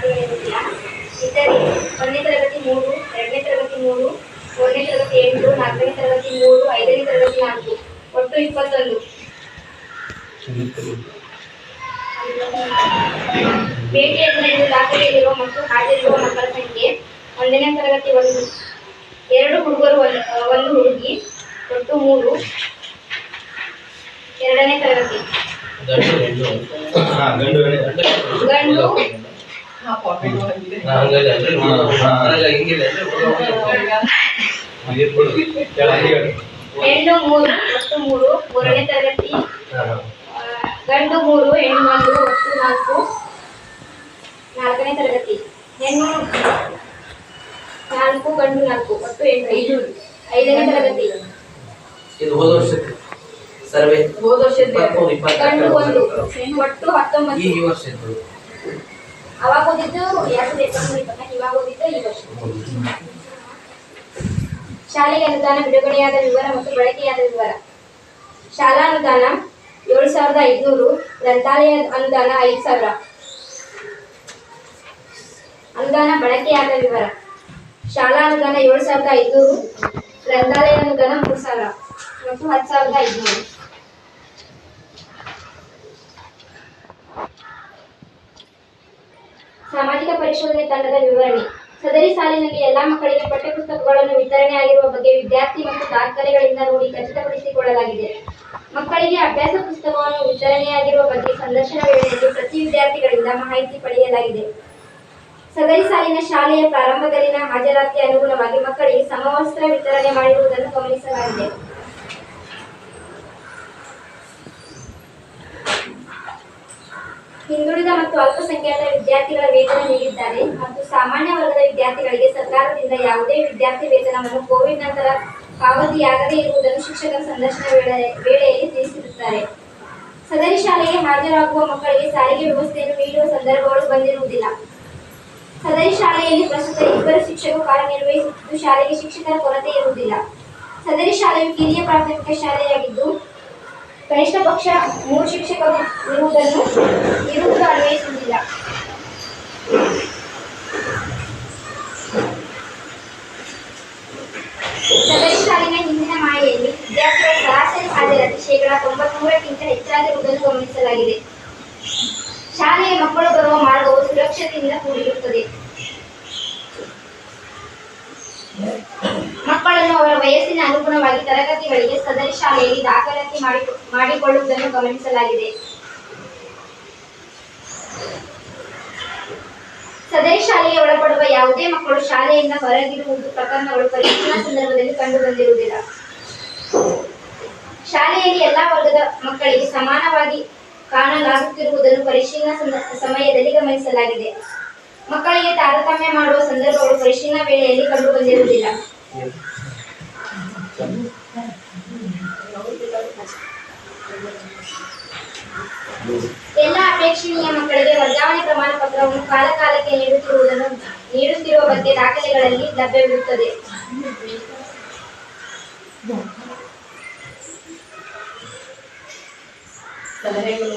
ತರಗತಿಗಳಿರುವುದಿಲ್ಲ ಇತರೆ ಒಂದನೇ ತರಗತಿ ಮೂರು ಎರಡನೇ ತರಗತಿ ಮೂರು ಮೂರನೇ ತರಗತಿ ಎಂಟು ನಾಲ್ಕನೇ ತರಗತಿ ಮೂರು ಐದನೇ ತರಗತಿ ನಾಲ್ಕು ಒಟ್ಟು ಇಪ್ಪತ್ತೊಂದು ಭೇಟಿಯನ್ನು ದಾಖಲೆಯಲ್ಲಿರುವ ಮತ್ತು ಹಾಜರಿರುವ ಮಕ್ಕಳ ಸಂಖ್ಯೆ ಒಂದನೇ ತರಗತಿ ಒಂದು ಎರಡು ಹುಡುಗರು ಒಂದು ಒಂದು ಹುಡುಗಿ ಒಟ್ಟು ಮೂರು ಎರಡನೇ ತರಗತಿ ಗಂಡು ಹೆಣ್ಣು ಹಾ ಗಂಡು ಹೆಣ್ಣು. ಗಂಡು ನಾ ಹಂಗಲ್ಲ ಅಂದ್ರೆ ನನಗೆ ಹಿಂಗಿಲ್ಲ ಅಂದ್ರೆ ಹಾಗೆ ಕೊಡು. ಕೆಳಗೆ ಹೇಳು. ಹೆಣ್ಣು ಮೂರು ಒಟ್ಟು ಮೂರು ಮೂರನೇ ತರಗತಿ ಹಾ, ಹಾ. ಆ, ಗಂಡು ಮೂರು ಹೆಣ್ಣು ಒಂದು ಒಟ್ಟು ನಾಲ್ಕು ನಾಲ್ಕನೇ ತರಗತಿ ಹೆಣ್ಣು ನಾಲ್ಕು ಗಂಡು ನಾಲ್ಕು ಒಟ್ಟು ಎಂಟು ಐದು ಐದನೇ ತರಗತಿ ಇದು ಹೋದ ವರ್ಷದ್ದು ಸರ್ವೆ ಹೋದ ವರ್ಷದ್ದು ಇಪ್ಪತ್ತು ಗಂಡು ಒಂದು ಇಪ್ಪತ್ತೆರಡು ಒಟ್ಟು ಹತ್ತೊಂಬತ್ತು ಈ ಈ ವರ್ಷದ್ದು ಅವಾಗ ಓದಿದ್ದು ಎರಡು ಸಾವಿರದ ಇಪ್ಪತ್ಮೂರು ಇಪ್ಪತ್ನಾಲ್ಕು ಇವಾಗ ಓದಿದ್ದು ಈ ವರ್ಷ ಶಾಲೆಗೆ ಅನುದಾನ ಬಿಡುಗಡೆಯಾದ ವಿವರ ಮತ್ತು ಬಳಕೆಯಾದ ವಿವರ. ಶಾಲಾ ಅನುದಾನ ಏಳು ಸಾವಿರದ ಐದುನೂರು, ಗ್ರಂಥಾಲಯ ಅನುದಾನ ಐದು ಸಾವಿರ. ಅನುದಾನ ಬಳಕೆಯಾದ ವಿವರ. ಶಾಲಾ ಅನುದಾನ ಏಳು ಸಾವಿರದ ಐದುನೂರು, ಗ್ರಂಥಾಲಯ ಅನುದಾನ ಮೂರು ಸಾವಿರ ಮತ್ತು ಹತ್ತು ಸಾವಿರದ ಐದುನೂರು. ಸಾಮಾಜಿಕ ಪರಿಶೋಧನೆ ತಂಡದ ವಿವರಣೆ. ಸದರಿ ಸಾಲಿನಲ್ಲಿ ಎಲ್ಲಾ ಮಕ್ಕಳಿಗೆ ಪಠ್ಯಪುಸ್ತಕಗಳನ್ನು ವಿತರಣೆ ಆಗಿರುವ ಬಗ್ಗೆ ವಿದ್ಯಾರ್ಥಿ ಮತ್ತು ದಾಖಲೆಗಳಿಂದ ನೋಡಿ ಖಚಿತಪಡಿಸಿಕೊಳ್ಳಲಾಗಿದೆ. ಮಕ್ಕಳಿಗೆ ಅಭ್ಯಾಸ ಪುಸ್ತಕವನ್ನು ವಿತರಣೆಯಾಗಿರುವ ಬಗ್ಗೆ ಸಂದರ್ಶನ ವೇಳೆಯಲ್ಲಿ ಪ್ರತಿ ವಿದ್ಯಾರ್ಥಿಗಳಿಂದ ಮಾಹಿತಿ ಪಡೆಯಲಾಗಿದೆ. ಸದರಿ ಸಾಲಿನ ಶಾಲೆಯ ಪ್ರಾರಂಭದಲ್ಲಿನ ಹಾಜರಾತಿಗೆ ಅನುಗುಣವಾಗಿ ಮಕ್ಕಳಿಗೆ ಸಮವಸ್ತ್ರ ವಿತರಣೆ ಮಾಡಿರುವುದನ್ನು ಗಮನಿಸಲಾಗಿದೆ. ಹಿಂದುಳಿದ ಮತ್ತು ಅಲ್ಪಸಂಖ್ಯಾತ ವಿದ್ಯಾರ್ಥಿಗಳ ವೇತನ ನೀಡಿದ್ದಾರೆ ಮತ್ತು ಸಾಮಾನ್ಯ ವರ್ಗದ ವಿದ್ಯಾರ್ಥಿಗಳಿಗೆ ಸರ್ಕಾರದಿಂದ ಯಾವುದೇ ವಿದ್ಯಾರ್ಥಿ ವೇತನವನ್ನು ಕೋವಿಡ್ ನಂತರ ಪಾವತಿಯಾಗದೇ ಇರುವುದನ್ನು ಶಿಕ್ಷಕರ ಸಂದರ್ಶನ ವೇಳೆ, ವೇಳೆಯಲ್ಲಿ ತಿಳಿಸಿರುತ್ತಾರೆ. ಸದರಿ ಶಾಲೆಗೆ ಹಾಜರಾಗುವ ಮಕ್ಕಳಿಗೆ ಸಾರಿಗೆ ವ್ಯವಸ್ಥೆಯನ್ನು ನೀಡುವ ಸಂದರ್ಭಗಳು ಬಂದಿರುವುದಿಲ್ಲ. ಸದರಿ ಶಾಲೆಯಲ್ಲಿ ಪ್ರಸ್ತುತ ಇಬ್ಬರು ಶಿಕ್ಷಕರು ಕಾರ್ಯನಿರ್ವಹಿಸುತ್ತಿದ್ದು, ಶಾಲೆಗೆ ಶಿಕ್ಷಕರ ಕೊರತೆ ಇರುವುದಿಲ್ಲ. ಸದರಿ ಶಾಲೆಯು ಕಿರಿಯ ಪ್ರಾಥಮಿಕ ಶಾಲೆಯಾಗಿದ್ದು ಕನಿಷ್ಠ ಪಕ್ಷ ಮೂರು ಶಿಕ್ಷಕರು ಇರುವುದನ್ನು ಇರುವುದು ಅನ್ವಯಿಸುವುದಿಲ್ಲ ಸದರಿ ಸಾಲಿನ ಹಿಂದಿನ ಮಾಯೆಯಲ್ಲಿ ವಿದ್ಯಾರ್ಥಿಗಳ ಸರಾಸರಿ ಹಾಜರಾತಿ ಶೇಕಡಾ ತೊಂಬತ್ಮೂರಕ್ಕಿಂತ ಹೆಚ್ಚಾಗಿರುವುದನ್ನು ಗಮನಿಸಲಾಗಿದೆ. ಶಾಲೆಯ ಮಕ್ಕಳು ಬರುವ ಮಾರ್ಗವು ಸುರಕ್ಷತೆಯಿಂದ ಕೂಡಿರುತ್ತದೆ. ಅನುಗುಣವಾಗಿ ತರಗತಿಗಳಿಗೆ ಸದರಿ ಶಾಲೆಯಲ್ಲಿ ದಾಖಲಾತಿ ಮಾಡಿ ಮಾಡಿಕೊಳ್ಳುವುದನ್ನು ಗಮನಿಸಲಾಗಿದೆ. ಸದರಿ ಶಾಲೆಗೆ ಒಳಪಡುವ ಯಾವುದೇ ಮಕ್ಕಳು ಶಾಲೆಯಿಂದ ಹೊರಗಿರುವುದು ಪ್ರಕರಣಗಳು ಪರೀಕ್ಷಾ ಸಂದರ್ಭದಲ್ಲಿ ಕಂಡುಬಂದಿರುವುದಿಲ್ಲ. ಶಾಲೆಯಲ್ಲಿ ಎಲ್ಲಾ ವರ್ಗದ ಮಕ್ಕಳಿಗೆ ಸಮಾನವಾಗಿ ಕಾಣಲಾಗುತ್ತಿರುವುದನ್ನು ಪರಿಶೀಲನಾ ಸಮಯದಲ್ಲಿ ಗಮನಿಸಲಾಗಿದೆ. ಮಕ್ಕಳಿಗೆ ತಾರತಮ್ಯ ಮಾಡುವ ಸಂದರ್ಭಗಳು ಪರಿಶೀಲನಾ ವೇಳೆಯಲ್ಲಿ ಕಂಡುಬಂದಿರುವುದಿಲ್ಲ. ಎಲ್ಲ ಅಪೇಕ್ಷಣೀಯ ಮಕ್ಕಳಿಗೆ ವರ್ಗಾವಣೆ ಪ್ರಮಾಣ ಪತ್ರವನ್ನು ಕಾಲಕಾಲಕ್ಕೆ ನೀಡುತ್ತಿರುವುದನ್ನು ನೀಡುತ್ತಿರುವ ಬಗ್ಗೆ ದಾಖಲೆಗಳಲ್ಲಿ ಲಭ್ಯವಿರುತ್ತದೆ ಸಲಹೆಗಳು